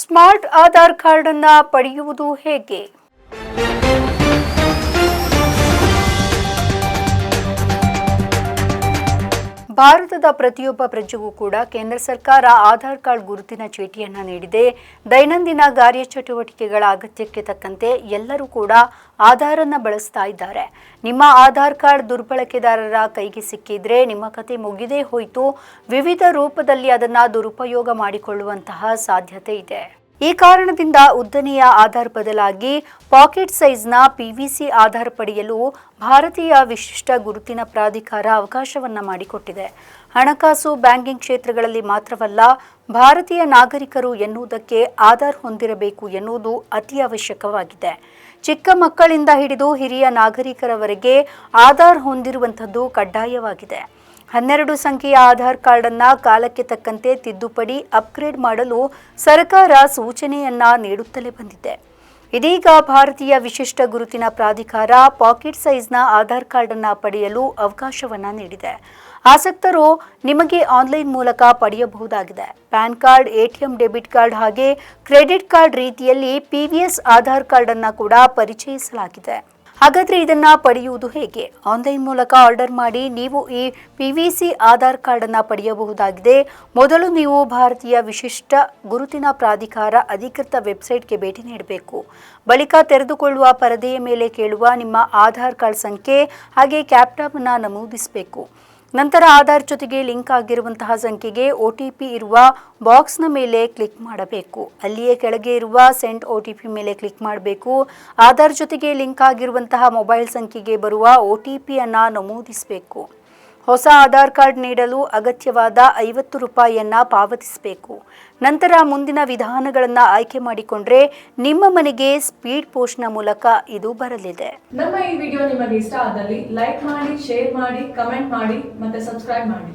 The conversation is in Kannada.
ಸ್ಮಾರ್ಟ್ ಆಧಾರ್ ಕಾರ್ಡ್ ಅನ್ನ ಪಡೆಯುವುದು ಹೇಗೆ? ಭಾರತದ ಪ್ರತಿಯೊಬ್ಬ ಪ್ರಜೆಗೂ ಕೂಡ ಕೇಂದ್ರ ಸರ್ಕಾರ ಆಧಾರ್ ಕಾರ್ಡ್ ಗುರುತಿನ ಚೀಟಿಯನ್ನು ನೀಡಿದೆ. ದೈನಂದಿನ ಕಾರ್ಯಚಟುವಟಿಕೆಗಳ ಅಗತ್ಯಕ್ಕೆ ತಕ್ಕಂತೆ ಎಲ್ಲರೂ ಕೂಡ ಆಧಾರನ್ನು ಬಳಸ್ತಾ ಇದ್ದಾರೆ. ನಿಮ್ಮ ಆಧಾರ್ ಕಾರ್ಡ್ ದುರ್ಬಳಕೆದಾರರ ಕೈಗೆ ಸಿಕ್ಕಿದ್ರೆ ನಿಮ್ಮ ಕತೆ ಮುಗಿದೇ ಹೋಯಿತು. ವಿವಿಧ ರೂಪದಲ್ಲಿ ಅದನ್ನು ದುರುಪಯೋಗ ಮಾಡಿಕೊಳ್ಳುವಂತಹ ಸಾಧ್ಯತೆ ಇದೆ. ಈ ಕಾರಣದಿಂದ ಉದ್ದನೆಯ ಆಧಾರ್ ಬದಲಾಗಿ ಪಾಕೆಟ್ ಸೈಜ್ನ ಪಿವಿಸಿ ಆಧಾರ್ ಪಡೆಯಲು ಭಾರತೀಯ ವಿಶಿಷ್ಟ ಗುರುತಿನ ಪ್ರಾಧಿಕಾರ ಅವಕಾಶವನ್ನ ಮಾಡಿಕೊಟ್ಟಿದೆ. ಹಣಕಾಸು, ಬ್ಯಾಂಕಿಂಗ್ ಕ್ಷೇತ್ರಗಳಲ್ಲಿ ಮಾತ್ರವಲ್ಲ, ಭಾರತೀಯ ನಾಗರಿಕರು ಎನ್ನುವುದಕ್ಕೆ ಆಧಾರ್ ಹೊಂದಿರಬೇಕು ಎನ್ನುವುದು ಅತಿ ಅವಶ್ಯಕವಾಗಿದೆ. ಚಿಕ್ಕ ಮಕ್ಕಳಿಂದ ಹಿಡಿದು ಹಿರಿಯ ನಾಗರಿಕರವರೆಗೆ ಆಧಾರ್ ಹೊಂದಿರುವಂಥದ್ದು ಕಡ್ಡಾಯವಾಗಿದೆ. ಹನ್ನೆರಡು ಸಂಖ್ಯೆಯ ಆಧಾರ್ ಕಾರ್ಡ್ ಅನ್ನ ಕಾಲಕ್ಕೆ ತಕ್ಕಂತೆ ತಿದ್ದುಪಡಿ ಅಪ್ಗ್ರೇಡ್ ಮಾಡಲು ಸರ್ಕಾರ ಸೂಚನೆಯನ್ನ ನೀಡುತ್ತಲೇ ಬಂದಿದೆ. ಇದೀಗ ಭಾರತೀಯ ವಿಶಿಷ್ಟ ಗುರುತಿನ ಪ್ರಾಧಿಕಾರ ಪಾಕೆಟ್ ಸೈಜ್ನ ಆಧಾರ್ ಕಾರ್ಡ್ ಅನ್ನ ಪಡೆಯಲು ಅವಕಾಶವನ್ನ ನೀಡಿದೆ. ಆಸಕ್ತರು ನಿಮಗೆ ಆನ್ಲೈನ್ ಮೂಲಕ ಪಡೆಯಬಹುದಾಗಿದೆ. Pan card ATM debit card ಹಾಗೆ ಕ್ರೆಡಿಟ್ ಕಾರ್ಡ್ ರೀತಿಯಲ್ಲಿ ಪಿವಿಎಸ್ ಆಧಾರ್ ಕಾರ್ಡ್ ಅನ್ನ ಕೂಡ ಪರಿಚಯಿಸಲಾಗಿದೆ. ಹಾಗಾದ್ರೆ ಇದನ್ನ ಪಡೆಯುವುದು ಹೇಗೆ? ಆನ್ಲೈನ್ ಮೂಲಕ ಆರ್ಡರ್ ಮಾಡಿ ನೀವು ಈ ಪಿವಿಸಿ ಆಧಾರ್ ಕಾರ್ಡ್ ಅನ್ನ ಪಡೆಯಬಹುದಾಗಿದೆ. ಮೊದಲು ನೀವು ಭಾರತೀಯ ವಿಶಿಷ್ಟ ಗುರುತಿನ ಪ್ರಾಧಿಕಾರ ಅಧಿಕೃತ ವೆಬ್ಸೈಟ್ಗೆ ಭೇಟಿ ನೀಡಬೇಕು. ಬಳಿಕ ತೆರೆದುಕೊಳ್ಳುವ ಪರದೆಯ ಮೇಲೆ ಕೇಳುವ ನಿಮ್ಮ ಆಧಾರ್ ಕಾರ್ಡ್ ಸಂಖ್ಯೆ, ಹಾಗೆ ಕ್ಯಾಪ್ಟಾಪ್ ಅನ್ನ ನಮೂದಿಸಬೇಕು. ನಂತರ ಆಧಾರ್ ಜೊತೆಗೆ ಲಿಂಕ್ ಆಗಿರುವಂತಹ ಸಂಖ್ಯೆಗೆ ಒ ಟಿ ಪಿ ಇರುವ ಬಾಕ್ಸ್ನ ಮೇಲೆ ಕ್ಲಿಕ್ ಮಾಡಬೇಕು. ಅಲ್ಲಿಯೇ ಕೆಳಗೆ ಇರುವ ಸೆಂಡ್ ಒ ಟಿ ಪಿ ಮೇಲೆ ಕ್ಲಿಕ್ ಮಾಡಬೇಕು. ಆಧಾರ್ ಜೊತೆಗೆ ಲಿಂಕ್ ಆಗಿರುವಂತಹ ಮೊಬೈಲ್ ಸಂಖ್ಯೆಗೆ ಬರುವ ಒ ಟಿ ಪಿಯನ್ನು ನಮೂದಿಸಬೇಕು. ಹೊಸ ಆಧಾರ್ ಕಾರ್ಡ್ ನೀಡಲು ಅಗತ್ಯವಾದ ಐವತ್ತು ರೂಪಾಯಿಯನ್ನ ಪಾವತಿಸಬೇಕು. ನಂತರ ಮುಂದಿನ ವಿಧಾನಗಳನ್ನು ಆಯ್ಕೆ ಮಾಡಿಕೊಂಡ್ರೆ ನಿಮ್ಮ ಮನೆಗೆ ಸ್ಪೀಡ್ ಪೋಸ್ಟ್ನ ಮೂಲಕ ಇದು ಬರಲಿದೆ. ನಮ್ಮ ಈ ವಿಡಿಯೋ ನಿಮಗೆ ಇಷ್ಟ ಆದಲ್ಲಿ ಲೈಕ್ ಮಾಡಿ, ಶೇರ್ ಮಾಡಿ, ಕಮೆಂಟ್ ಮಾಡಿ ಮತ್ತೆ ಸಬ್ಸ್ಕ್ರೈಬ್ ಮಾಡಿ.